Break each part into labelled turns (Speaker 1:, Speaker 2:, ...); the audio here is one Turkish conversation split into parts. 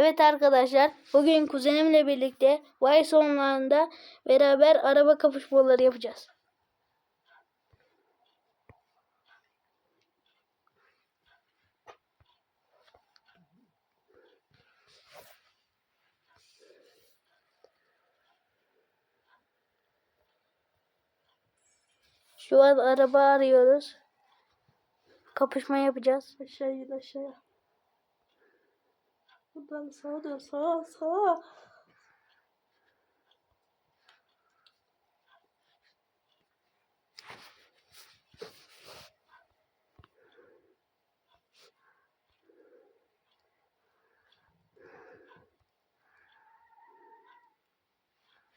Speaker 1: Evet arkadaşlar, bugün kuzenimle birlikte Vice Online'da beraber araba kapışmaları yapacağız. Şu an araba arıyoruz. Kapışma yapacağız.
Speaker 2: Aşağı in aşağıya. Buradan sağa dön sağa sağa.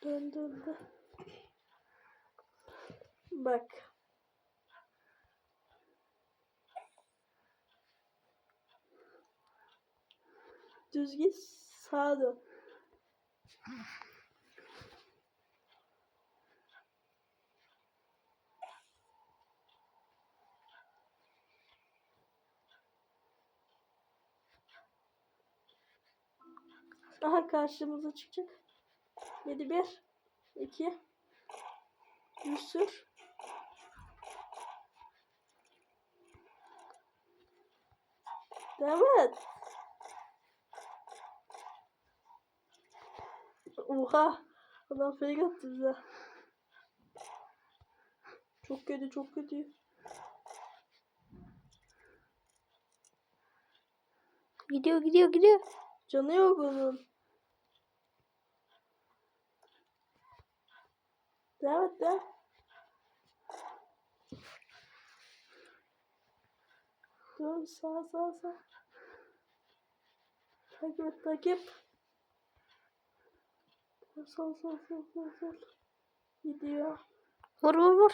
Speaker 2: Dön dön dön. Bak. Düz git sağa dön. Aha karşımıza çıkacak. 7 1 2 Bir sür. Devam Oha. Adam fake attı bize. Çok kötü çok kötü.
Speaker 1: Gidiyor gidiyor gidiyor.
Speaker 2: Canı yok onun. Devam et devam. Dön sağ sağ sağ. Takip takip. Sol sol sol sol sol. Gidiyor.
Speaker 1: Vur vur vur.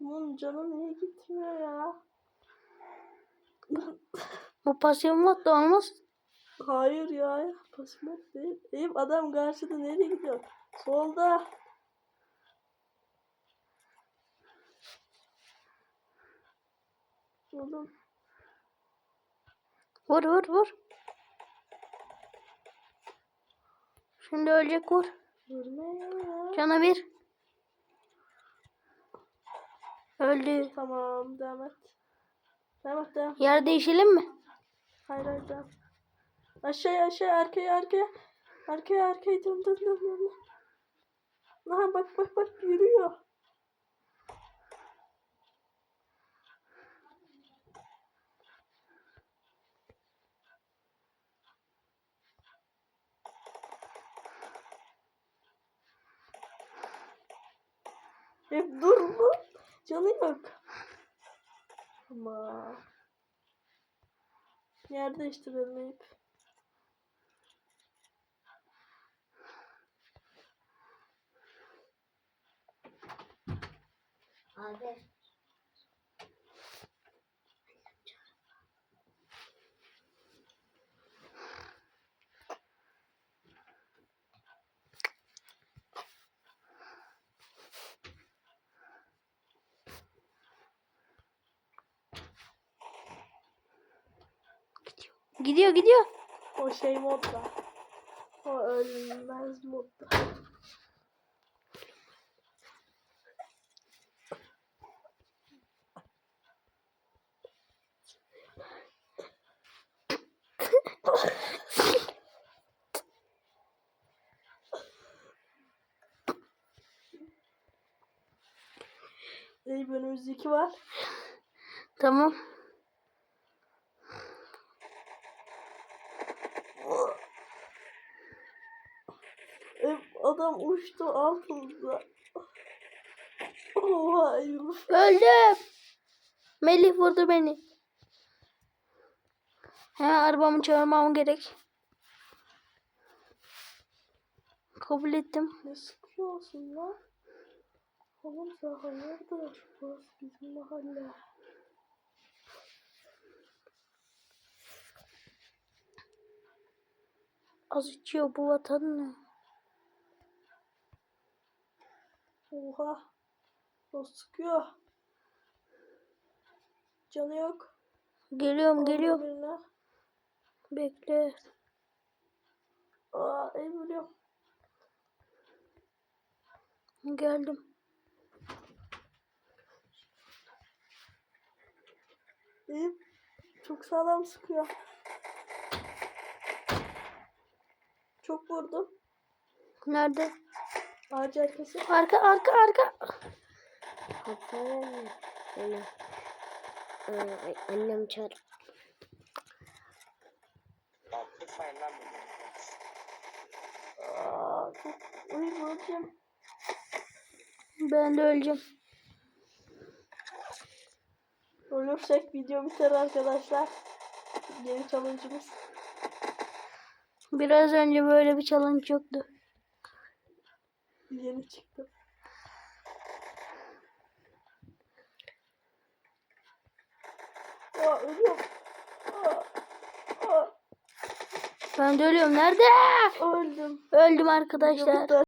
Speaker 2: Bunun canı niye gitmiyor ya?
Speaker 1: Bu pasyon modda olmaz.
Speaker 2: Hayır ya. Pasmat değil. Eyüp adam karşıda nereye gidiyor? Solda. Oğlum.
Speaker 1: Vur vur vur. Şimdi ölecek vur. Cana bir. Öldü.
Speaker 2: Tamam devam et. Devam et devam.
Speaker 1: Yer değişelim mi?
Speaker 2: Hayır hayır devam. Aşağıya aşağıya arkaya arkaya. Arkaya arkaya dön dön dön dön. Aha bak bak bak yürüyor. Hep dur mu? Canı yok. Ama yer değiştirelim Eyüp.
Speaker 1: Abi. Gidiyor gidiyor.
Speaker 2: O şey modda. O ölmez modda. İyi önümüzde iki var.
Speaker 1: Tamam.
Speaker 2: Adam uçtu altımızda. Oha Eyüp.
Speaker 1: Öldüm. Melih vurdu beni. Hemen arabamı çağırmam gerek. Kabul ettim.
Speaker 2: Ne sıkıyorsun lan? Oğlum sen hayırdır? Burası bizim mahalle.
Speaker 1: Az içiyor bu vatan ne?
Speaker 2: Oha. O sıkıyor. Canı yok.
Speaker 1: Geliyorum geliyorum.
Speaker 2: Birine.
Speaker 1: Bekle.
Speaker 2: Aa el vuruyorum.
Speaker 1: Geldim.
Speaker 2: İyi. Çok sağlam sıkıyor. Çok vurdum.
Speaker 1: Nerede?
Speaker 2: Ağaç arkası.
Speaker 1: Arka arka arka.
Speaker 3: Hatta öyle. Ee, annem çağır.
Speaker 2: Vuracağım.
Speaker 1: Ben de öleceğim.
Speaker 2: Ölürsek video biter arkadaşlar. Yeni challenge'ımız.
Speaker 1: Biraz önce böyle bir challenge yoktu.
Speaker 2: Yeni çıktı. Aa ölüyorum. Aa, aa,
Speaker 1: Ben de ölüyorum. Nerede?
Speaker 2: öldüm.
Speaker 1: Öldüm arkadaşlar.